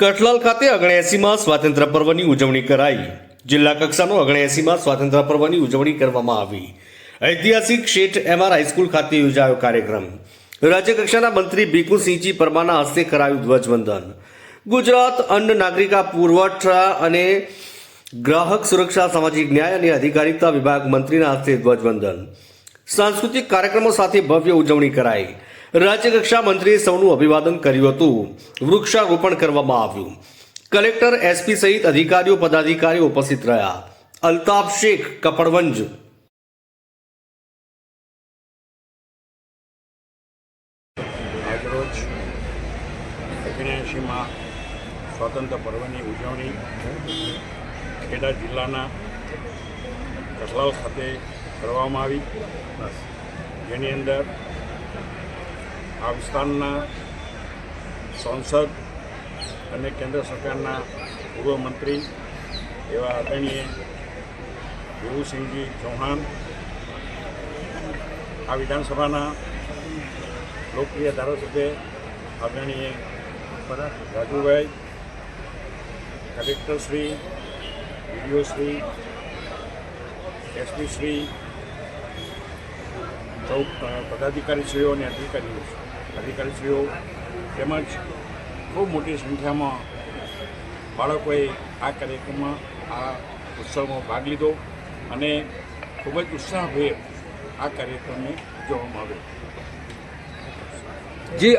કઠલાલ ખાતે ઓગણએંસીમાં સ્વાતંત્ર્ય પર્વની ઉજવણી કરાઈ. જિલ્લા કક્ષાનો ઓગણએંસીમાં સ્વાતંત્ર્ય પર્વની ઉજવણી કરવામાં આવી. ઐતિહાસિક શેઠ એમઆર હાઈસ્કૂલ ખાતે યોજાયો કાર્યક્રમ. રાજ્ય કક્ષાના મંત્રી ભીખુસિંહજી પરમાના હસ્તે કરાયું ધ્વજવંદન. ગુજરાત અન્ન નાગરિકા પુરવઠા અને ગ્રાહક સુરક્ષા સામાજિક ન્યાય અને અધિકારિતા વિભાગ મંત્રીના હસ્તે ધ્વજવંદન. સાંસ્કૃતિક કાર્યક્રમો સાથે ભવ્ય ઉજવણી કરાઈ. રાજ્યકક્ષા મંત્રીએ સૌનું અભિવાદન કર્યું હતું. વૃક્ષારોપણ કરવામાં આવ્યું. કલેક્ટર એસપી સહિત અધિકારીઓ, પદાધિકારીઓ ઉપસ્થિત રહ્યા. અલ્તાફ શેખ, કપડવંજ. ઓગણએંશીમાં પર્વની ઉજવણી. ખેડા જિલ્લાના કઠલાલ ખાતે કરવામાં આવી. જેની અંદર આ વિસ્તારના સાંસદ અને કેન્દ્ર સરકારના પૂર્વ મંત્રી એવા આદરણીય ગુરુસિંહજી ચૌહાણ, આ વિધાનસભાના લોકપ્રિય ધારાસભ્ય આદરણીય રાજુભાઈ, કલેક્ટરશ્રી પદાધિકારીશ્રીઓ અને અધિકારીઓ અધિકારીશ્રીઓ તેમજ ખૂબ મોટી સંખ્યામાં બાળકોએ આ કાર્યક્રમમાં આ ઉત્સવમાં ભાગ લીધો અને ખૂબ જ ઉત્સાહભેર આ કાર્યક્રમને જોવામાં આવ્યો. જે